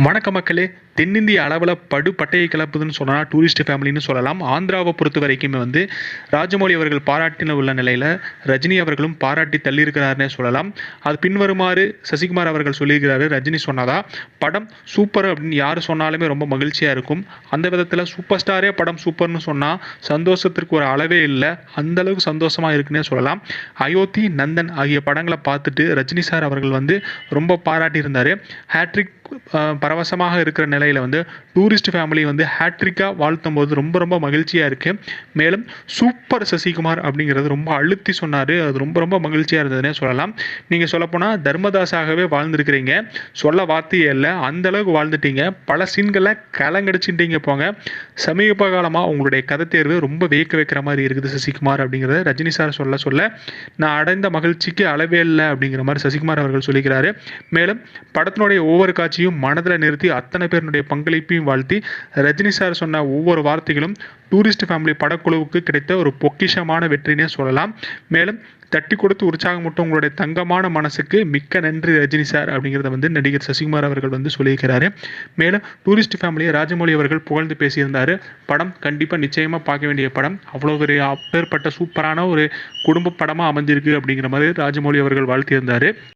வணக்க மக்களே தென்னிந்திய அளவில் படு பட்டையை கிளப்புதுன்னு சொன்னால் டூரிஸ்ட் ஃபேமிலின்னு சொல்லலாம். ஆந்திராவை பொறுத்த வரைக்குமே வந்து ராஜமௌழி அவர்கள் பாராட்டின உள்ள நிலையில் ரஜினி அவர்களும் பாராட்டி தள்ளியிருக்கிறாருன்னே சொல்லலாம். அது பின்வருமாறு சசிகுமார் அவர்கள் சொல்லியிருக்கிறாரு. ரஜினி சொன்னதா படம் சூப்பர் அப்படின்னு யார் சொன்னாலுமே ரொம்ப மகிழ்ச்சியாக இருக்கும். அந்த விதத்தில் சூப்பர் ஸ்டாரே படம் சூப்பர்னு சொன்னால் சந்தோஷத்திற்கு ஒரு அளவே இல்லை. அந்தளவுக்கு சந்தோஷமாக இருக்குன்னே சொல்லலாம். அயோத்தி நந்தன் ஆகிய படங்களை பார்த்துட்டு ரஜினி சார் அவர்கள் வந்து ரொம்ப பாராட்டியிருந்தார். ஹேட்ரிக் பரவசமாக இருக்கிற நிலையில் வந்து டூரிஸ்ட் ஃபேமிலி வந்து ஹேட்ரிக்காக வாழ்த்தும் போது ரொம்ப ரொம்ப மகிழ்ச்சியாக இருக்குது மேலும் சூப்பர் சசிகுமார் அப்படிங்கிறது ரொம்ப அழுத்தி சொன்னார். அது ரொம்ப ரொம்ப மகிழ்ச்சியாக இருந்ததுன்னே சொல்லலாம். நீங்கள் சொல்லப்போனால் தர்மதாஸாகவே வாழ்ந்துருக்கிறீங்க. சொல்ல வார்த்தையே இல்லை. அந்தளவுக்கு வாழ்ந்துட்டீங்க. பல சீன்களை கலங்கடிச்சுட்டீங்க போங்க. சமீப காலமாக உங்களுடைய கதை தேர்வு ரொம்ப வியக்க வைக்கிற மாதிரி இருக்குது சசிகுமார் அப்படிங்கிறத ரஜினி சார் சொல்ல சொல்ல. நான் அடைந்த மகிழ்ச்சிக்கு அளவே இல்லை அப்படிங்கிற மாதிரி சசிகுமார் அவர்கள் சொல்லிக்கிறாரு. மேலும் படத்தினுடைய ஒவ்வொரு காட்சியும் மனதில் நிறுத்தி அத்தனை பேருடைய பங்களிப்பையும் வாழ்த்தி ரஜினி சார் சொன்ன ஒவ்வொரு வார்த்தைகளும் டூரிஸ்ட் ஃபேமிலி படக்குழுவுக்கு கிடைத்த ஒரு பொக்கிஷமான வெற்றினே சொல்லலாம். மேலும் தட்டி கொடுத்து உற்சாகமூட்டும் உங்களுடைய தங்கமான மனசுக்கு மிக்க நன்றி ரஜினி சார் அப்படிங்கிறத வந்து நடிகர் சசிகுமார் அவர்கள் வந்து சொல்லியிருக்கிறாரு. மேலும் டூரிஸ்ட் ஃபேமிலியை ராஜமௌழி அவர்கள் புகழ்ந்து பேசியிருந்தார். படம் கண்டிப்பாக நிச்சயமாக பார்க்க வேண்டிய படம். அவ்வளோ ஒரு அப்பேற்பட்ட சூப்பரான ஒரு குடும்ப படமாக அமைஞ்சிருக்கு அப்படிங்கிற மாதிரி ராஜமௌழி அவர்கள் வாழ்த்தியிருந்தார்.